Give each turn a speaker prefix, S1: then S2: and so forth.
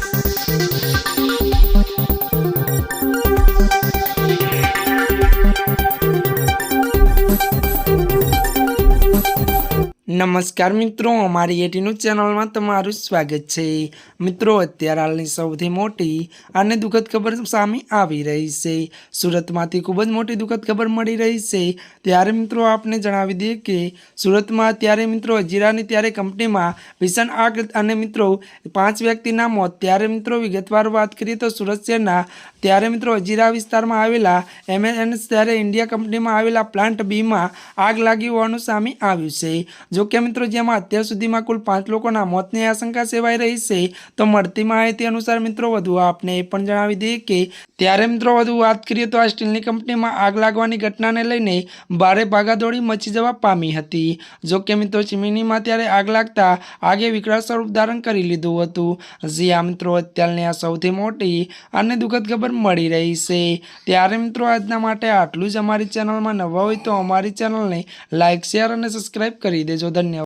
S1: Thank નમસ્કાર મિત્રો, અમારી એટીનું ચેનલમાં તમારું સ્વાગત છે. મિત્રો, અત્યારે હાલની સૌથી મોટી અને દુઃખદ ખબર સામે આવી રહી છે. સુરતમાંથી ખૂબ જ મોટી દુઃખદ ખબર મળી રહી છે. ત્યારે મિત્રો, આપને જણાવી દઈએ કે સુરતમાં ત્યારે મિત્રો અજીરાની ત્યારે કંપનીમાં ભીષણ આગ અને મિત્રો, પાંચ વ્યક્તિના મોત. ત્યારે મિત્રો, વિગતવાર વાત કરીએ તો સુરત શહેરના ત્યારે મિત્રો અજીરા વિસ્તારમાં આવેલા એમએનએસ ત્યારે ઇન્ડિયા કંપનીમાં આવેલા પ્લાન્ટ બીમાં આગ લાગી હોવાનું સામે આવ્યું છે. જો કે મિત્રો, જેમાં અત્યાર સુધીમાં કુલ પાંચ લોકોના મોતની આશંકા સેવાઈ રહી છે, તો મળતી માહિતી અનુસાર મિત્રો, વધુ આપને એ પણ જણાવી દઈએ કે ત્યારે મિત્રો, વધુ વાત કરીએ તો આ સ્ટીલની કંપનીમાં આગ લાગવાની ઘટનાને લઈને ભારે ભાગાદોડી મચી જવા પામી હતી. જો કે મિત્રો ચીમીનીમાં ત્યારે આગ લાગતા આગે વિકરાળ સ્વરૂપ ધારણ કરી લીધું હતું. જ્યાં મિત્રો, અત્યારની આ સૌથી મોટી અને દુઃખદ ખબર મળી રહી છે. ત્યારે મિત્રો, આજના માટે આટલું જ અમારી ચેનલમાં નવા હોય તો અમારી ચેનલને લાઇક શેર અને સબસ્ક્રાઇબ કરી દેજો. ಧನ್ಯವಾದ